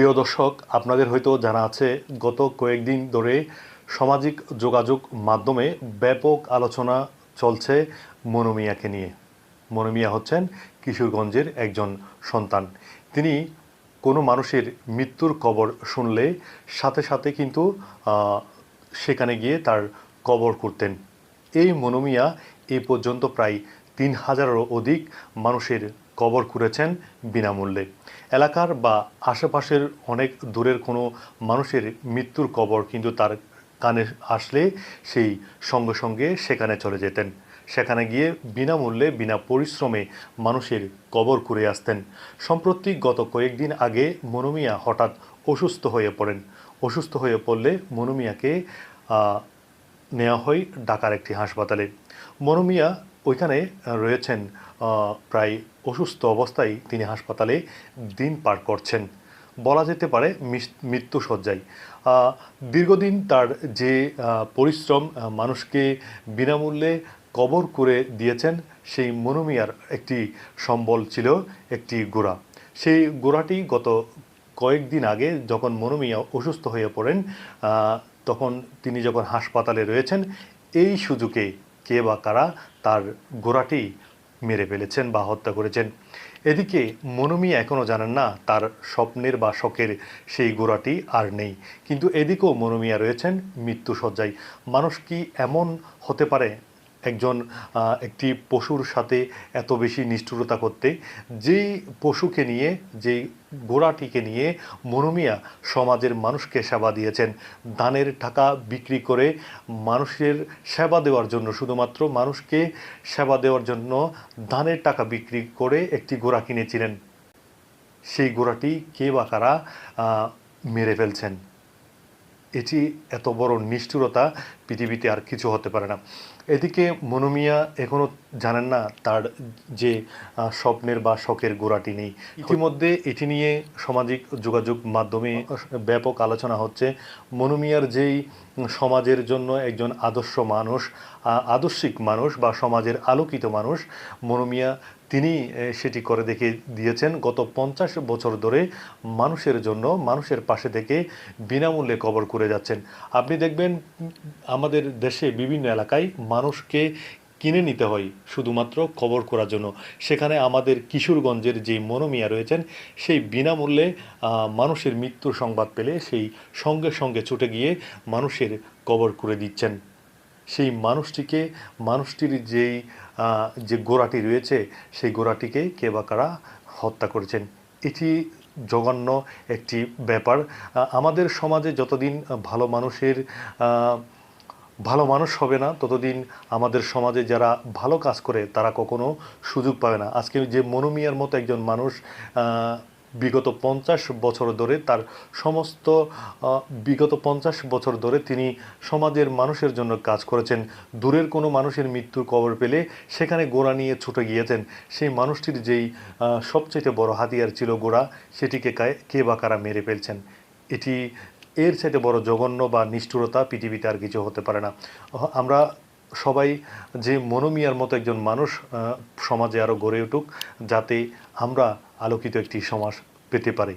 প্রিয় দর্শক, আপনাদের হয়তো জানা আছে, গত কয়েকদিন ধরে সামাজিক যোগাযোগ মাধ্যমে ব্যাপক আলোচনা চলছে মনোমিয়াকে নিয়ে। মনোমিয়া হচ্ছেন কিশোরগঞ্জের একজন সন্তান। তিনি কোনো মানুষের মৃত্যুর কবর শুনলে সাথে সাথে কিন্তু সেখানে গিয়ে তার কবর করতেন এই মনোমিয়া এ পর্যন্ত প্রায় তিন হাজারেরও অধিক মানুষের কবর করেছেন বিনামূল্যে। এলাকার বা আশেপাশের অনেক দূরের কোনো মানুষের মৃত্যুর কবর কিন্তু তার কানে আসলে সেই সঙ্গে সঙ্গে সেখানে চলে যেতেন। সেখানে গিয়ে বিনামূল্যে, বিনা পরিশ্রমে মানুষের কবর করে আসতেন। সম্প্রতি গত কয়েকদিন আগে মনুমিয়া হঠাৎ অসুস্থ হয়ে পড়েন। অসুস্থ হয়ে পড়লে মনোমিয়াকে নেওয়া হয় ঢাকার একটি হাসপাতালে। মনোমিয়া ওইখানে রয়েছেন প্রায় অসুস্থ অবস্থায় তিনি হাসপাতালে দিন পার করছেন। বলা যেতে পারে মৃত্যুসজ্জায় আহ, দীর্ঘদিন তার যে পরিশ্রম মানুষকে বিনামূল্যে কবর করে দিয়েছেন সেই মনোমিয়ার একটি সম্বল ছিল একটি গোড়া। সেই গোড়াটি গত কয়েকদিন আগে যখন মনোমিয়া অসুস্থ হয়ে পড়েন তখন তিনি যখন হাসপাতালে রয়েছেন এই সুযোগে কে বা কারা তার গোড়াটি মেরে ফেলেছেন বা হত্যা করেছেন। এদিকে মনোমি এখনও জানেন না তার স্বপ্নের বা শখের সেই গোড়াটি আর নেই। কিন্তু এদিকেও মনোমিয়া রয়েছেন মৃত্যুসজ্জায়। মানুষ কি এমন হতে পারে একজন একটি পশুর সাথে এত বেশি নিষ্ঠুরতা করতে, যেই পশুকে নিয়ে, যেই গোড়াটিকে নিয়ে মনোমিয়া সমাজের মানুষকে সেবা দিয়েছেন, দানের টাকা বিক্রি করে মানুষের সেবা দেওয়ার জন্য, শুধুমাত্র মানুষকে সেবা দেওয়ার জন্য দানের টাকা বিক্রি করে একটি গোড়া কিনেছিলেন, সেই গোড়াটি কে বা কারা মেরে ফেলছেন। এটি এত বড় নিষ্ঠুরতা পৃথিবীতে আর কিছু হতে পারে না। এদিকে মনোমিয়া এখনও জানেন না তার যে স্বপ্নের বা শখের গোড়াটি নেই। ইতিমধ্যে এটি নিয়ে সামাজিক যোগাযোগ মাধ্যমে ব্যাপক আলোচনা হচ্ছে। মনোমিয়ার যেই সমাজের জন্য একজন আদর্শ মানুষ আদর্শিক মানুষ বা সমাজের আলোকিত মানুষ। মনোমিয়া, তিনি সেটি করে দেখে দিয়েছেন, গত পঞ্চাশ বছর ধরে মানুষের জন্য, মানুষের পাশে থেকে বিনামূল্যে কবর করে যাচ্ছেন। আপনি দেখবেন, আমাদের দেশে বিভিন্ন এলাকায় মানুষকে কিনে নিতে হয়, শুধুমাত্র কবর করার জন্য। সেখানে আমাদের কিশোরগঞ্জের যে মনোমিয়া রয়েছেন, সেই বিনামূল্যে মানুষের মৃত্যুর সংবাদ পেলে সেই সঙ্গে সঙ্গে ছুটে গিয়ে মানুষের কবর করে দিচ্ছেন। সেই মানুষটিকে, মানুষটির যেই যে গোড়াটি রয়েছে, সেই গোড়াটিকে কে বা কারা হত্যা করেছেন, এটি জঘন্য একটি ব্যাপার। আমাদের সমাজে যতদিন ভালো মানুষের ভালো মানুষ হবে না, ততদিন আমাদের সমাজে যারা ভালো কাজ করে, তারা কখনো সুযোগ পাবে না। আজকে যে মনোমিয়ার মতো একজন মানুষ বিগত পঞ্চাশ বছর ধরে তার সমস্ত বিগত পঞ্চাশ বছর ধরে তিনি সমাজের মানুষের জন্য কাজ করেছেন। দূরের কোনো মানুষের মৃত্যুর খবর পেলে সেখানে গোড়া নিয়ে ছুটে গিয়েছেন। সেই মানুষটির যেই সবচেয়ে বড় হাতিয়ার ছিল গোড়া, সেটিকে কে বা কারা মেরে ফেলছেন? এটি এর চাইতে বড় জঘন্য বা নিষ্ঠুরতা পৃথিবীতে আর কিছু হতে পারে না। আমরা সবাই যে মনোমিয়ার মতো একজন মানুষ সমাজে আরও গড়ে উঠুক, যাতে আমরা আলোকিত একটি সমাজ পেতে পারি।